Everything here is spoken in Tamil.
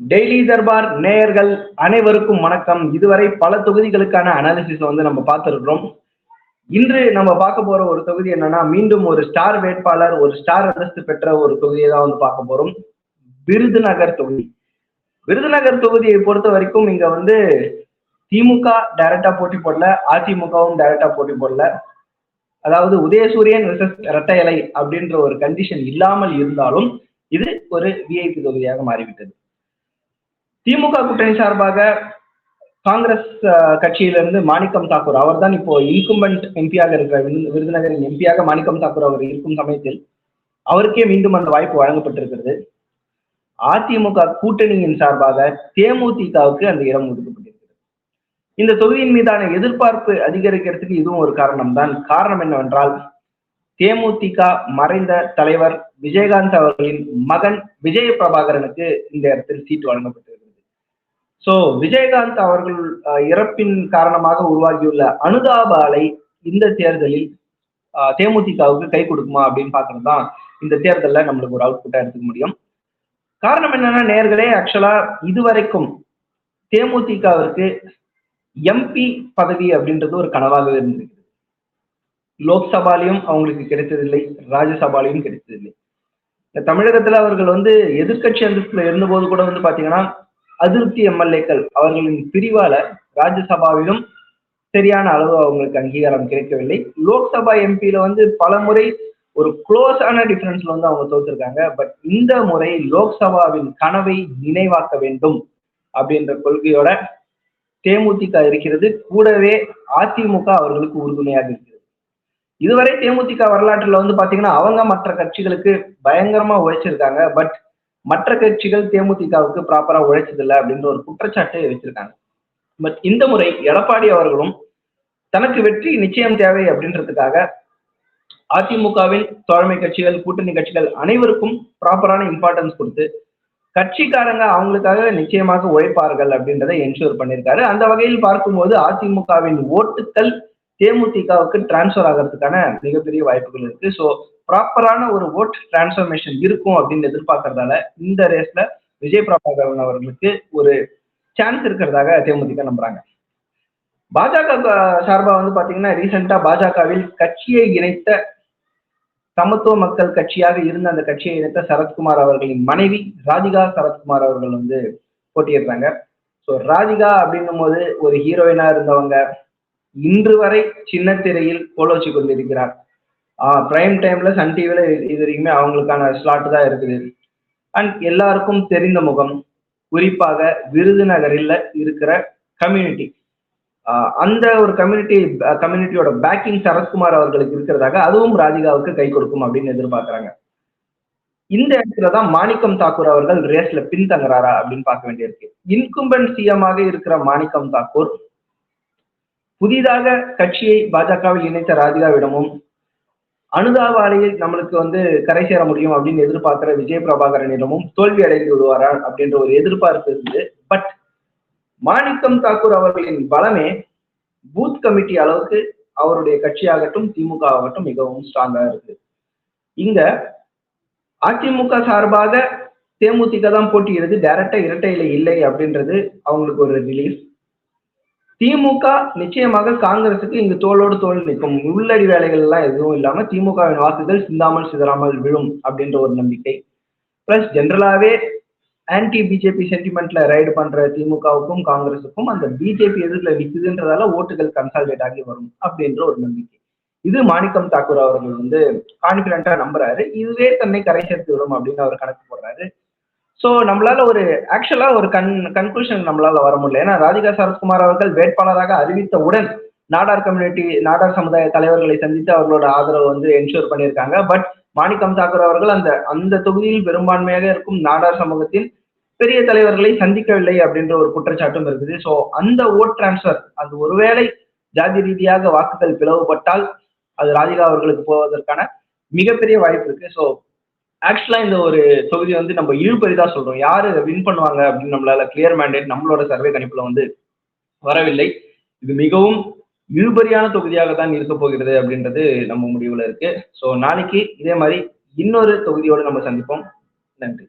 டெய்லி தர்பார் நேயர்கள் அனைவருக்கும் வணக்கம். இதுவரை பல தொகுதிகளுக்கான அனாலிசிஸ் வந்து நம்ம பார்த்துருக்கிறோம். இன்று நம்ம பார்க்க போற ஒரு தொகுதி என்னன்னா மீண்டும் ஒரு ஸ்டார் வேட்பாளர் ஒரு ஸ்டார் அந்தஸ்து பெற்ற ஒரு தொகுதியை தான் வந்து பார்க்க போறோம். விருதுநகர் தொகுதி. விருதுநகர் தொகுதியை பொறுத்த வரைக்கும் இங்க வந்து திமுக டைரக்டா போட்டி போடல அதிமுகவும் டைரக்டா போட்டி போடல. அதாவது உதயசூரியன் விசஸ் இரட்டை இலை அப்படின்ற ஒரு கண்டிஷன் இல்லாமல் இருந்தாலும் இது ஒரு விஐபி தொகுதியாக மாறிவிட்டது. திமுக கூட்டணி சார்பாக காங்கிரஸ் கட்சியிலிருந்து மாணிக்கம் தாக்கூர் அவர்தான் இப்போ இன்கும்பன்ட் எம்பியாக இருக்கிற விருதுநகரின் எம்பியாக மாணிக்கம் தாக்கூர் அவர் இருக்கும் சமயத்தில் அவருக்கே மீண்டும் அந்த வாய்ப்பு வழங்கப்பட்டிருக்கிறது. அதிமுக கூட்டணியின் சார்பாக தேமுதிகவுக்கு அந்த இடம் ஒதுக்கப்பட்டிருக்கிறது. இந்த தொகுதியின் மீதான எதிர்பார்ப்பு அதிகரிக்கிறதுக்கு இதுவும் ஒரு காரணம் தான் காரணம் என்னவென்றால் தேமுதிக மறைந்த தலைவர் விஜயகாந்த் அவர்களின் மகன் விஜய பிரபாகரனுக்கு இந்த இடத்தில் சீட்டு வழங்கப்பட்டது. சோ விஜயகாந்த் அவர்கள் இறப்பின் காரணமாக உருவாகியுள்ள அனுதாப அலை இந்த தேர்தலில் அஹ், தேமுதிகவுக்கு கை கொடுக்குமா அப்படின்னு பாக்குறது தான் இந்த தேர்தலில் நம்மளுக்கு ஒரு அவுட்புட்டா எடுத்துக்க முடியும். காரணம் என்னன்னா நேர்களே ஆக்சுவலா இதுவரைக்கும் தேமுதிகவிற்கு எம்பி பதவி அப்படின்றது ஒரு கனவாகவே இருந்திருக்கு. லோக்சபாலையும் அவங்களுக்கு கிடைத்ததில்லை ராஜ்யசபாலையும் கிடைத்ததில்லை. தமிழகத்துல அவர்கள் வந்து எதிர்க்கட்சி அந்தஸ்துல இருந்தபோது கூட வந்து பாத்தீங்கன்னா அதிருப்தி எம்எல்ஏக்கள் அவர்களின் பிரிவால ராஜ்யசபாவிலும் சரியான அளவு அவங்களுக்கு அங்கீகாரம் கிடைக்கவில்லை. லோக்சபா எம்பியில வந்து பல முறை ஒரு க்ளோஸான டிஃபரன்ஸ்ல வந்து அவங்க தோத்துருக்காங்க. பட் இந்த முறை லோக்சபாவின் கனவை நினைவாக்க வேண்டும் அப்படின்ற கொள்கையோட தேமுதிக இருக்கிறது. கூடவே அதிமுக அவர்களுக்கு உறுதுணையாக இருக்கிறது. இதுவரை தேமுதிக வரலாற்றுல வந்து பாத்தீங்கன்னா அவங்க மற்ற கட்சிகளுக்கு பயங்கரமா உழைச்சிருக்காங்க. பட் மற்ற கட்சிகள் தேமுதிகவுக்கு ப்ராப்பரா உழைச்சதில்லை அப்படின்ற ஒரு குற்றச்சாட்டு வச்சிருக்காங்க. பட் இந்த முறை எடப்பாடி அவர்களும் தனக்கு வெற்றி நிச்சயம் தேவை அப்படின்றதுக்காக அதிமுகவின் தோழமை கட்சிகள் கூட்டணி கட்சிகள் அனைவருக்கும் ப்ராப்பரான இம்பார்ட்டன்ஸ் கொடுத்து கட்சிக்காரங்க அவங்களுக்காக நிச்சயமாக உழைப்பார்கள் அப்படின்றத என்ஷூர் பண்ணியிருக்காரு. அந்த வகையில் பார்க்கும்போது அதிமுகவின் ஓட்டுக்கள் தேமுதிகவுக்கு டிரான்ஸ்ஃபர் ஆகிறதுக்கான மிகப்பெரிய வாய்ப்புகள் இருக்கு. ஸோ ப்ராப்பரான ஒரு ஓட் டிரான்ஸ்ஃபர்மேஷன் இருக்கும் அப்படின்னு எதிர்பார்க்கறதால இந்த ரேஸ்ல விஜய் பிரபாகரன் அவர்களுக்கு ஒரு சான்ஸ் இருக்கிறதாக தேமுதிக நம்புறாங்க. பாஜக சார்பா வந்து பாத்தீங்கன்னா ரீசெண்டா பாஜகவில் கட்சியை இணைத்த சமத்துவ மக்கள் கட்சியாக இருந்த அந்த கட்சியை இணைத்த சரத்குமார் அவர்களின் மனைவி ராதிகா சரத்குமார் அவர்கள் வந்து போட்டியிடுறாங்க. ஸோ ராதிகா அப்படின்னும் போது ஒரு ஹீரோயினா இருந்தவங்க இன்று வரை சின்ன திரையில் கோலோச்சி கொண்டிருக்கிறார் பிரைம் டைம்ல சன் டிவில இது வரைக்குமே அவங்களுக்கான ஸ்லாட் தான் இருக்குது. அண்ட் எல்லாருக்கும் தெரிந்த முகம் குறிப்பாக விருதுநகரில் இருக்கிற கம்யூனிட்டி அந்த ஒரு கம்யூனிட்டி கம்யூனிட்டியோட பேக்கிங் சரத்குமார் அவர்களுக்கு இருக்கிறதாக அதுவும் ராதிகாவுக்கு கை கொடுக்கும் அப்படின்னு எதிர்பார்க்கிறாங்க. இந்த இடத்துல தான் மாணிக்கம் தாக்கூர் அவர்கள் ரேஸ்ல பின்தங்குறாரா அப்படின்னு பார்க்க வேண்டியிருக்கு. இன்கும்பன் சிஎமாக இருக்கிற மாணிக்கம் தாக்கூர் புதிதாக கட்சியை பாஜகவில் இணைத்த ராதிகாவிடமும் அனுதாபாலையில் நம்மளுக்கு வந்து கரை சேர முடியும் அப்படின்னு எதிர்பார்க்கிற விஜய் பிரபாகரனிடமும் தோல்வி அடைந்து விடுவாரா அப்படின்ற ஒரு எதிர்பார்ப்பு இருந்து பட் மாணிக்கம் தாக்கூர் அவர்களின் பலமே பூத் கமிட்டி அளவுக்கு அவருடைய கட்சியாகட்டும் திமுக ஆகட்டும் மிகவும் ஸ்ட்ராங்கா இருக்கு. இங்க அதிமுக சார்பாக தேமுதிக தான் போட்டியிடுது டைரக்டா இரட்டையில இல்லை அப்படின்றது அவங்களுக்கு ஒரு ரிலீஃப் திமுக நிச்சயமாக காங்கிரசுக்கு இங்கு தோளோடு தோல் நிற்கும். உள்ளடி வேலைகள் எல்லாம் எதுவும் இல்லாம திமுகவின் வாக்குகள் சிந்தாமல் சிதறாமல் விழும் அப்படின்ற ஒரு நம்பிக்கை. பிளஸ் ஜென்ரலாவே ஆன்டி பிஜேபி சென்டிமெண்ட்ல ரைடு பண்ற திமுகவுக்கும் காங்கிரஸுக்கும் அந்த பிஜேபி எதிர்ல நிற்குதுன்றதால ஓட்டுகள் கன்சால்டேட் ஆகி வரும் அப்படின்ற ஒரு நம்பிக்கை. இது மாணிக்கம் தாக்கூர் அவர்கள் வந்து கான்பிடண்டா நம்புறாரு. இதுவே தன்னை கரை சேர்த்து விடும் அப்படின்னு அவர் கணக்கு போடுறாரு. ஸோ நம்மளால ஒரு ஆக்சுவலா ஒரு கன் கன்க்ளூஷன் நம்மளால வர முடியல. ஏன்னா ராதிகா சரத்குமார் அவர்கள் வேட்பாளராக அறிவித்தவுடன் நாடார் கம்யூனிட்டி நாடார் சமுதாய தலைவர்களை சந்தித்து அவர்களோட ஆதரவு வந்து என்ஷூர் பண்ணியிருக்காங்க. பட் மாணிக்கம் தாக்கூர் அவர்கள் அந்த அந்த தொகுதியில் பெரும்பான்மையாக இருக்கும் நாடார் சமூகத்தின் பெரிய தலைவர்களை சந்திக்கவில்லை அப்படின்ற ஒரு குற்றச்சாட்டும் இருக்குது. ஸோ அந்த ஓட் டிரான்ஸ்ஃபர் அது ஒருவேளை ஜாதி ரீதியாக வாக்குகள் பிளவுபட்டால் அது ராதிகா அவர்களுக்கு போவதற்கான மிகப்பெரிய வாய்ப்பு இருக்கு. ஸோ ஆக்சுவலா இந்த ஒரு தொகுதி வந்து நம்ம இழுபறி தான் சொல்றோம். யாரு வின் பண்ணுவாங்க அப்படின்னு நம்மளால கிளியர் மேண்டேட் நம்மளோட சர்வே கணிப்புல வந்து வரவில்லை. இது மிகவும் இழுபறியான தொகுதியாக தான் இருக்க போகிறது அப்படின்றது நம்ம முடிவுல இருக்கு. ஸோ நாளைக்கு இதே மாதிரி இன்னொரு தொகுதியோடு நம்ம சந்திப்போம். நன்றி.